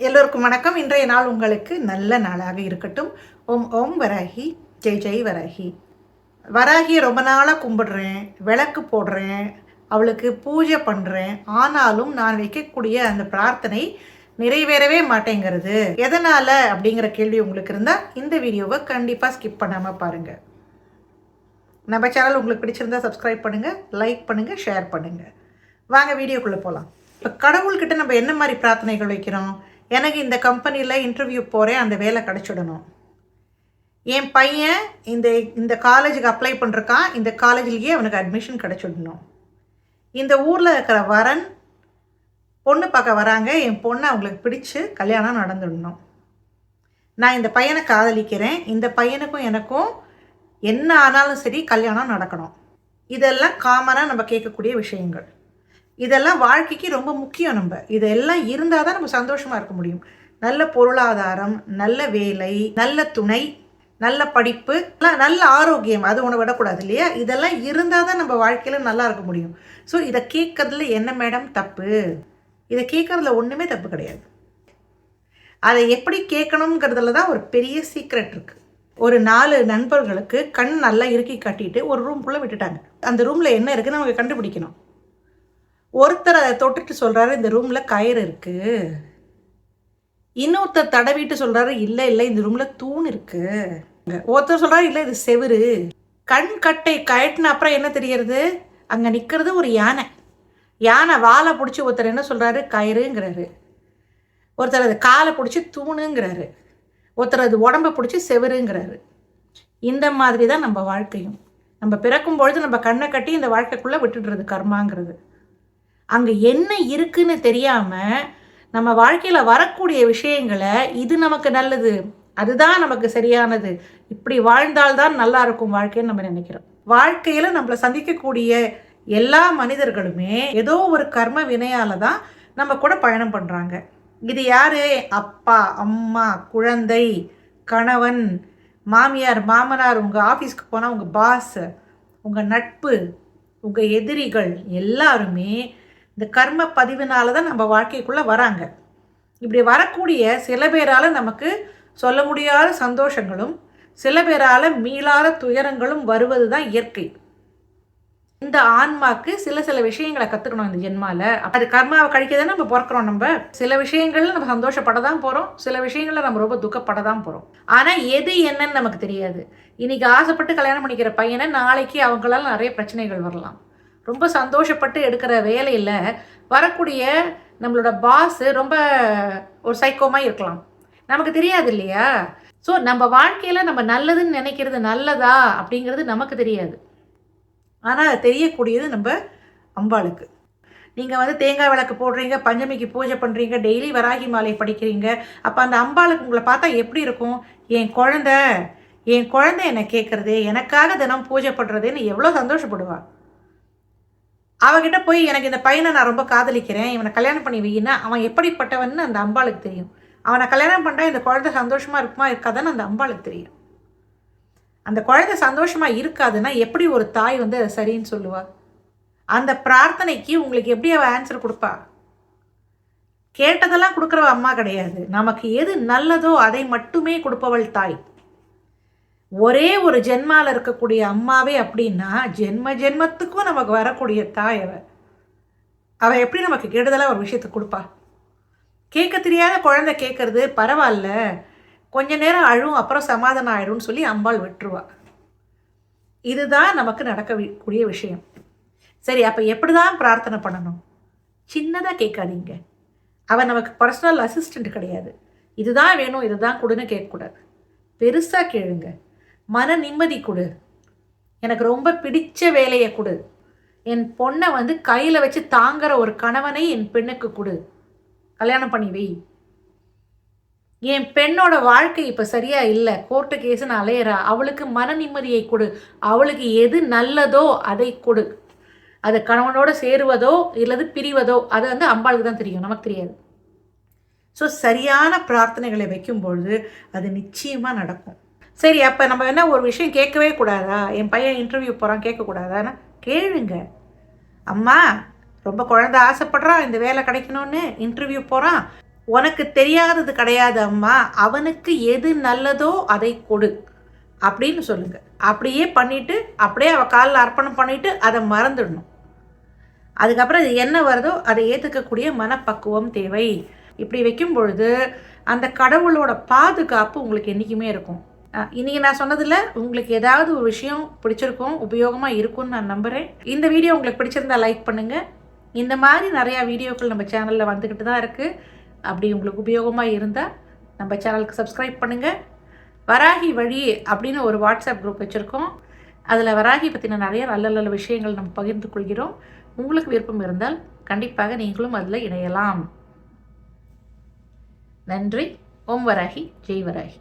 எல்லோருக்கும் வணக்கம். இன்றைய நாள் உங்களுக்கு நல்ல நாளாக இருக்கட்டும். ஓம் ஓம் வராகி. ஜெய் ஜெய் வராகி. வராகியை ரொம்ப நாளாக கும்பிடுறேன் விளக்கு போடுறேன் அவளுக்கு பூஜை பண்ணுறேன் ஆனாலும் நான் வைக்கக்கூடிய அந்த பிரார்த்தனை நிறைவேறவே மாட்டேங்கிறது. எதனால் அப்படிங்கிற கேள்வி உங்களுக்கு இருந்தால் இந்த வீடியோவை கண்டிப்பாக ஸ்கிப் பண்ணாமல் பாருங்கள் நம்ம சேனல் உங்களுக்கு பிடிச்சிருந்தா சப்ஸ்கிரைப் பண்ணுங்கள் லைக் பண்ணுங்கள் ஷேர் பண்ணுங்கள் வாங்க வீடியோக்குள்ளே போகலாம் இப்போ கடவுள்கிட்ட நம்ம என்ன மாதிரி பிரார்த்தனைகள் வைக்கிறோம்? எனக்கு இந்த கம்பெனியில் இன்டர்வியூ போகிறேன் அந்த வேலை கிடச்சிடணும். என் பையன் இந்த இந்த காலேஜுக்கு அப்ளை பண்ணுறக்கான் இந்த காலேஜ்லேயே அவனுக்கு அட்மிஷன் கிடச்சிடணும். இந்த ஊரில் இருக்கிற வரன் பொண்ணு பார்க்க வராங்க என் பொண்ணை அவங்களுக்கு பிடிச்சு கல்யாணம் நடந்துடணும். நான் இந்த பையனை காதலிக்கிறேன் இந்த பையனுக்கும் எனக்கும் என்ன ஆனாலும் சரி கல்யாணம் நடக்கணும். இதெல்லாம் காமனாக நம்ம கேட்கக்கூடிய விஷயங்கள். இதெல்லாம் வாழ்க்கைக்கு ரொம்ப முக்கியம் நம்ம. இதெல்லாம் இருந்தால் தான் நம்ம சந்தோஷமாக இருக்க முடியும். நல்ல பொருளாதாரம் நல்ல வேலை நல்ல துணை நல்ல படிப்பு நல்ல- நல்ல ஆரோக்கியம் அது ஒன்று விடக்கூடாது இல்லையா? இதெல்லாம் இருந்தால் தான் நம்ம வாழ்க்கையில் நல்லா இருக்க முடியும். ஸோ இதை கேட்கறதுல என்ன மேடம் தப்பு. இதை கேட்கறதுல ஒன்றுமே தப்பு கிடையாது. அதை எப்படி கேட்கணுங்கிறதுல தான் ஒரு பெரிய சீக்ரெட் இருக்குது ஒரு நாலு நண்பர்களுக்கு கண் நல்லா இறுக்கி கட்டிட்டு ஒரு ரூம்குள்ளே விட்டுட்டாங்க. அந்த ரூமில் என்ன இருக்குன்னு அவங்க கண்டுபிடிக்கணும். ஒருத்தர் அதை தொட்டுட்டு சொல்கிறாரு இந்த ரூமில் கயிறு இருக்குது இன்னொருத்தர் தடவிட்டு சொல்கிறாரு இல்லை இல்லை இந்த ரூமில் தூண் இருக்குது ஒருத்தர் சொல்கிறாரு இல்லை இது செவுரு கண் கட்டை கயட்டின அப்புறம் என்ன தெரிகிறது? அங்கே நிற்கிறது ஒரு யானை. யானை வாழை பிடிச்சி ஒருத்தர் என்ன சொல்கிறாரு கயிறுங்கிறாரு. ஒருத்தர் அது காலை பிடிச்சி தூணுங்கிறாரு. ஒருத்தர் அது உடம்பை பிடிச்சி செவருங்கிறாரு இந்த மாதிரி தான் நம்ம வாழ்க்கையும். நம்ம பிறக்கும் பொழுது நம்ம கண்ணை கட்டி இந்த வாழ்க்கைக்குள்ளே விட்டுடுறது கர்மாங்கிறது. அங்கே என்ன இருக்குன்னு தெரியாமல் நம்ம வாழ்க்கையில் வரக்கூடிய விஷயங்களை இது நமக்கு நல்லது அதுதான் நமக்கு சரியானது. இப்படி வாழ்ந்தால்தான் நல்லா இருக்கும் வாழ்க்கைன்னு நம்ம நினைக்கிறோம். வாழ்க்கையில் நம்மளை சந்திக்கக்கூடிய எல்லா மனிதர்களுமே ஏதோ ஒரு கர்ம வினையால் தான் நம்ம கூட பயணம் பண்ணுறாங்க இது யார்? அப்பா அம்மா குழந்தை கணவன் மாமியார் மாமனார் உங்கள் ஆஃபீஸ்க்கு போனால் உங்கள் பாஸ் உங்கள் நட்பு உங்கள் எதிரிகள் எல்லாருமே இந்த கர்ம பதிவினால தான் நம்ம வாழ்க்கைக்குள்ளே வராங்க. இப்படி வரக்கூடிய சில பேரால் நமக்கு சொல்ல முடியாத சந்தோஷங்களும் சில பேரால் மீளாத துயரங்களும் வருவது தான் இயற்கை. இந்த ஆன்மாக்கு சில சில விஷயங்களை கற்றுக்கணும் இந்த ஜென்மாவில் அது கர்மாவை கழிக்க தானே நம்ம பிறக்கிறோம் நம்ம. சில விஷயங்கள்ல நம்ம சந்தோஷப்பட தான் போகிறோம் சில விஷயங்களில் நம்ம ரொம்ப துக்கப்பட தான் போகிறோம் ஆனால் எது என்னன்னு நமக்கு தெரியாது. இன்றைக்கி ஆசைப்பட்டு கல்யாணம் பண்ணிக்கிற பையனை நாளைக்கு அவங்களால நிறைய பிரச்சனைகள் வரலாம். ரொம்ப சந்தோஷப்பட்டு எடுக்கிற வேலையில் வரக்கூடிய நம்மளோட பாஸ் ரொம்ப ஒரு சைக்கோமாக இருக்கலாம். நமக்கு தெரியாது இல்லையா? ஸோ நம்ம வாழ்க்கையில் நம்ம நல்லதுன்னு நினைக்கிறது நல்லதா? அப்படிங்கிறது நமக்கு தெரியாது. ஆனால் அது தெரியக்கூடியது நம்ம அம்பாளுக்கு. நீங்கள் வந்து தேங்காய் விளக்கு போடுறீங்க பஞ்சமிக்கு பூஜை பண்ணுறீங்க டெய்லி வராகி மாலை படிக்கிறீங்க. அப்போ அந்த அம்பாளுக்கு உங்களை பார்த்தா எப்படி இருக்கும்? என் குழந்த என் குழந்தை என்னை கேட்குறது எனக்காக தினம் பூஜை பண்ணுறதுன்னு எவ்வளோ சந்தோஷப்படுவாள் அவகிட்ட போய் எனக்கு இந்த பையனை நான் ரொம்ப காதலிக்கிறேன். இவனை கல்யாணம் பண்ணி வையினா அவன் எப்படிப்பட்டவன்னு அந்த அம்பாளுக்கு தெரியும். அவனை கல்யாணம் பண்ணால் இந்த குழந்தை சந்தோஷமாக இருக்குமா இருக்காதான்னு அந்த அம்பாளுக்கு தெரியும். அந்த குழந்தை சந்தோஷமாக இருக்காதுன்னா எப்படி ஒரு தாய் வந்து அதை சரின்னு சொல்லுவா? அந்த பிரார்த்தனைக்கு உங்களுக்கு எப்படி அவள் ஆன்சர் கொடுப்பா? கேட்டதெல்லாம் கொடுக்குறவ அம்மா கிடையாது. நமக்கு எது நல்லதோ அதை மட்டுமே கொடுப்பவள் தாய். ஒரே ஒரு ஜென்மாவில் இருக்கக்கூடிய அம்மாவே அப்படின்னா ஜென்ம ஜென்மத்துக்கும் நமக்கு வரக்கூடிய தாய் அவ. அவள் எப்படி நமக்கு கெடுதலாக ஒரு விஷயத்தை கொடுப்பா? கேட்க தெரியாத குழந்தை கேட்கறது பரவாயில்ல. கொஞ்ச நேரம் அழும் அப்புறம் சமாதானம் ஆயிடும்னு சொல்லி அம்பாள் விட்டுருவா. இதுதான் நமக்கு நடக்கக்கூடிய விஷயம். சரி அப்போ எப்படி தான் பிரார்த்தனை பண்ணணும்? சின்னதாக கேட்காதீங்க. அவன் நமக்கு பர்சனல் அசிஸ்டண்ட் கிடையாது. இதுதான் வேணும் இதுதான் கொடுன்னு கேட்கக்கூடாது. பெருசாக கேளுங்க. மன நிம்மதி கொடு. எனக்கு ரொம்ப பிடிச்ச வேலையை கொடு. என் பொண்ணை வந்து கையில் வச்சு தாங்குற ஒரு கணவனை என் பெண்ணுக்கு கொடு. கல்யாணம் பண்ணி வை. என் பெண்ணோட வாழ்க்கை இப்போ சரியா இல்லை. கோர்ட்டு கேஸுன்னு அலையிறா. அவளுக்கு மன நிம்மதியை கொடு. அவளுக்கு எது நல்லதோ அதை கொடு. அது கணவனோடு சேருவதோ இல்லது பிரிவதோ அது வந்து அம்பாளுக்கு தான் தெரியும். நமக்கு தெரியாது. ஸோ சரியான பிரார்த்தனைகளை வைக்கும் பொழுது அது நிச்சயமாக நடக்கும். சரி அப்போ நம்ம என்ன ஒரு விஷயம் கேட்கவே கூடாதா? என் பையன் இன்டர்வியூ போகிறான் கேட்கக்கூடாதான்னா கேளுங்க. அம்மா ரொம்ப குழந்த ஆசைப்படுறான் இந்த வேலை கிடைக்கணும்னு இன்டர்வியூ போகிறான் உனக்கு தெரியாதது கிடையாது அம்மா. அவனுக்கு எது நல்லதோ அதை கொடு. அப்படின்னு சொல்லுங்க. அப்படியே பண்ணிட்டு அப்படியே அவள் காலில் அர்ப்பணம் பண்ணிட்டு அதை மறந்துடணும். அதுக்கப்புறம் அது என்ன வருதோ அதை ஏற்றுக்கக்கூடிய மனப்பக்குவம் தேவை. இப்படி வைக்கும் பொழுது அந்த கடவுளோட பாதுகாப்பு உங்களுக்கு என்றைக்குமே இருக்கும். இன்றைக்கி நான் சொன்னதில் உங்களுக்கு ஏதாவது ஒரு விஷயம் பிடிச்சிருக்கும் உபயோகமாக இருக்கும்னு நான் நம்புகிறேன் இந்த வீடியோ உங்களுக்கு பிடிச்சிருந்தா லைக் பண்ணுங்கள் இந்த மாதிரி நிறையா வீடியோக்கள் நம்ம சேனலில் வந்துக்கிட்டு தான் இருக்குது அப்படி உங்களுக்கு உபயோகமாக இருந்தால் நம்ம சேனலுக்கு சப்ஸ்கிரைப் பண்ணுங்கள் வராகி வழி அப்படின்னு ஒரு வாட்ஸ்அப் குரூப் வச்சுருக்கோம். அதில் வராகி பற்றின நிறைய நல்ல நல்ல விஷயங்கள் நம்ம பகிர்ந்து கொள்கிறோம். உங்களுக்கு விருப்பம் இருந்தால் கண்டிப்பாக நீங்களும் அதில் இணையலாம். நன்றி. ஓம் வராகி. ஜெய் வராகி.